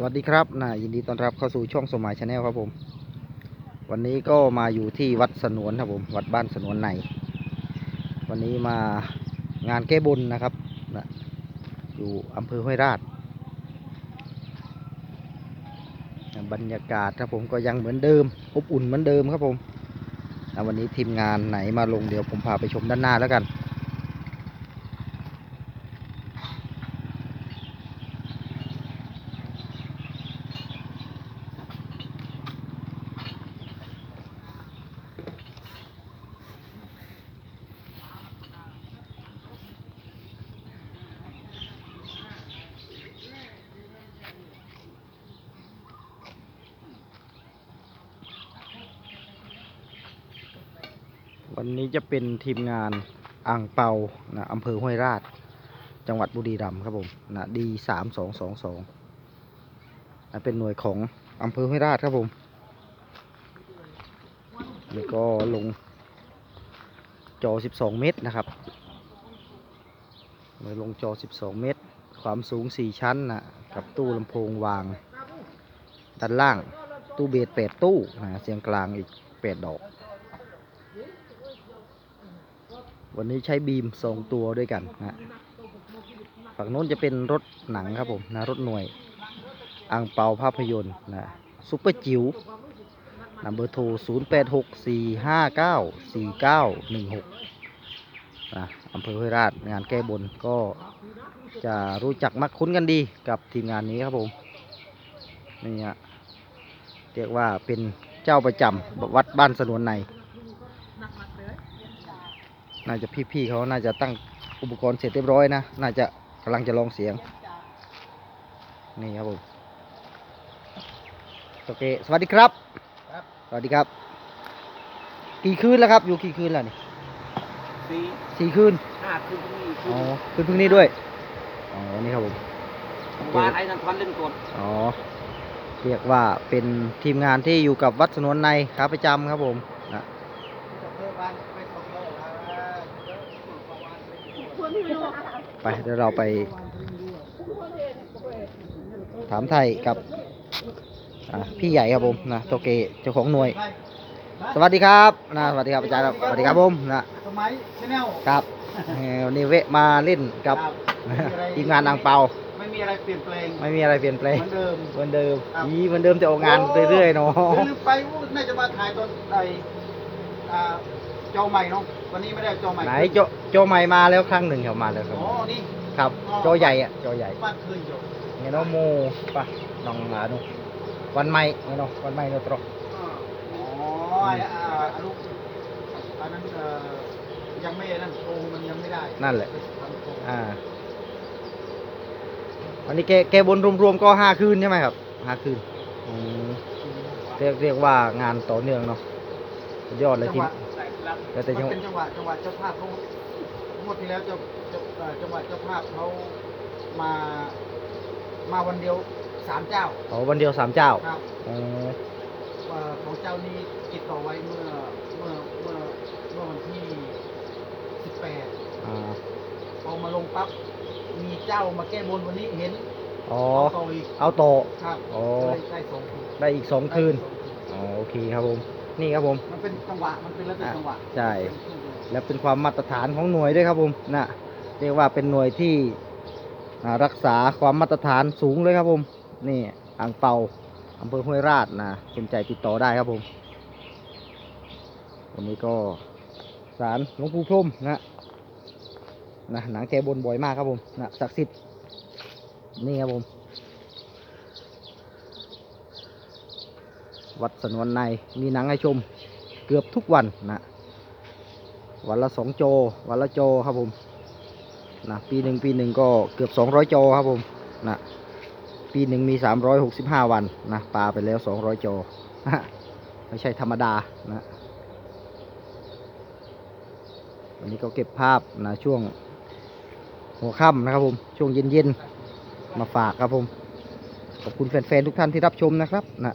สวัสดีครับนะยินดีต้อนรับเข้าสู่ช่องสมัยชาแนลครับผม วันนี้ก็มาอยู่ที่วัดสนวนครับผม วัดบ้านสนวนใน วันนี้มางานแก้บนนะครับนะอยู่อำเภอห้วยราช บรรยากาศครับผมก็ยังเหมือนเดิมอบอุ่นเหมือนเดิมครับผมวันนี้ทีมงานไหนมาลงเดี๋ยวผมพาไปชมด้านหน้าแล้วกัน วันนี้จะเป็นทีมงานอ่างเปานะอำเภอห้วยราช จังหวัดบุรีรัมย์ครับผมนะดีสามสองสองสองนะเป็นหน่วยของอำเภอห้วยราชครับผมนี่ก็ลงจอ 12 เมตรนะครับเลยลงจอ 12 เมตร ความสูง 4 ชั้นนะกับตู้ลำโพงวาง ด้านล่าง ตู้เบส8ตู้นะเสียงกลางอีก 8 ดอก วันนี้ใช้บีมสองตัวด้วยกันนะฝั่งโน้นจะเป็นรถหนังครับผมนะรถหน่วยอ่างเปาภาพยนตร์นะซุปเปอร์จิ๋วนัมเบอร์โทร 0 8 6 4 5 9 4 9 1 6นะอำเภอห้วยราชงานแก้บนก็จะรู้จักมักคุ้นกันดีกับทีมงานนี้ครับผมนี่ฮะเรียกว่าเป็นเจ้าประจำวัดบ้านสนวนใน น่าจะพี่ๆเขาน่าจะตั้งอุปกรณ์เสร็จเรียบร้อยนะ น่าจะกำลังจะลองเสียง นี่ครับผมโอเค สวัสดีครับครับสวัสดีครับ กี่คืนแล้วครับ อยู่กี่คืนแล้วนี่สี่สี่คืนห้าคืนนี่คือ๋อคืนเพิ่งนี้ด้วย อ๋อ นี่ครับผมนวานไอ้นันทวันเล่นกดอ๋อ เรียกว่าเป็นทีมงานที่อยู่กับวัดสนวนในขาประจำครับผมนะ ไปเดี๋ยวเราไป ถามไทยกับอ่าพี่ใหญ่ครับผมนะโตเกเจ้าของหน่วย สวัสดีครับนะสวัสดีครับอาจารย์ครับสวัสดีครับผมนะสมัยชาแนลครับเอ่อวันนี้เวะมาเล่นกับทีมงานนางเปาไม่มีอะไรเปลี่ยนแปลงไม่มีอะไรเปลี่ยนแปลเหงมือนเดิมเหมือนเดิมครับยีเหมือนเดิมแต่ออกงานเรื่อยๆเนาะลืมไปว่าน่าจะมาถ่ายตอนไออ่า จอใหม่เนาะวันนี้ไม่ได้เอาจอใหม่ไหนโจโจใหม่มาแล้วครั้งหนึ่งครับมาแล้วครับอ๋อนี่ครับโจใหญ่อะโจใหญ่บ้านเคยอยู่เงี้ยเนาะโมปะน้องหลานนูวันใหม่เงี้ยเนาะวันใหม่เนาะตรอกอ๋อไอ้อ่าอันนู้นอันนั้นเอ่อยังไม่นั่นโครงมันยังไม่ได้นั่นแหละ ทำโครงอ่าวันนี้แกแกบนรวมๆก็ห้าคืนใช่ไหมครับห้าคืนอืมเรียกเรียกว่างานต่อเนื่องเนาะสุดยอดเลยทีม แล้วแต่จังหวะ มันเป็นจังหวะจังหวะเจ้าภาพเขางวดที่แล้วเจ้าเจ้าเอ่อจังหวะเจ้าภาพเขามา มาวันเดียวสามเจ้าอ๋อวันเดียวสามเจ้าครับอ๋อเอ่อของเจ้านี้ติดต่อไว้เมื่อเมื่อเมื่อเมื่อวันที่สิบแปดอ่าพอมาลงปั๊บมีเจ้ามาแก้บนวันนี้เห็นอ๋อเอาต่ออีกเอาต่อครับอ๋อ ก็เลยได้สองคืนได้อีกสองคืนอ๋อโอเคครับผม นี่ครับผม มันเป็นจังหวะ มันเป็นแล้วแต่จังหวะใช่ และเป็นความมาตรฐานของหน่วยด้วยครับผมนะเรียกว่าเป็นหน่วยที่อ่ารักษาความมาตรฐานสูงเลยครับผม นี่อ่างเปาอำเภอห้วยราชนะสนใจติดต่อได้ครับผม วันนี้ก็ศาลหลวงปู่พรหมนะนะหนังแกบนบ่อยมากครับผมนะศักดิ์สิทธิ์นี่ครับผม วัดสนวนในมีหนังให้ชมเกือบทุกวันนะวันละสองโจ วันละโจครับผมนะปีหนึ่งปีหนึ่งก็เกือบสองร้อยโจครับผมนะปีหนึ่งมีสามร้อยหกสิบห้าวันนะปลาไปแล้วสองร้อยโจไม่ใช่ธรรมดานะวันนี้ก็เก็บภาพนะช่วงหัวค่ำนะครับผม ช่วงเย็นๆ มาฝากครับผม ขอบคุณแฟนๆ ทุกท่านที่รับชมนะครับนะ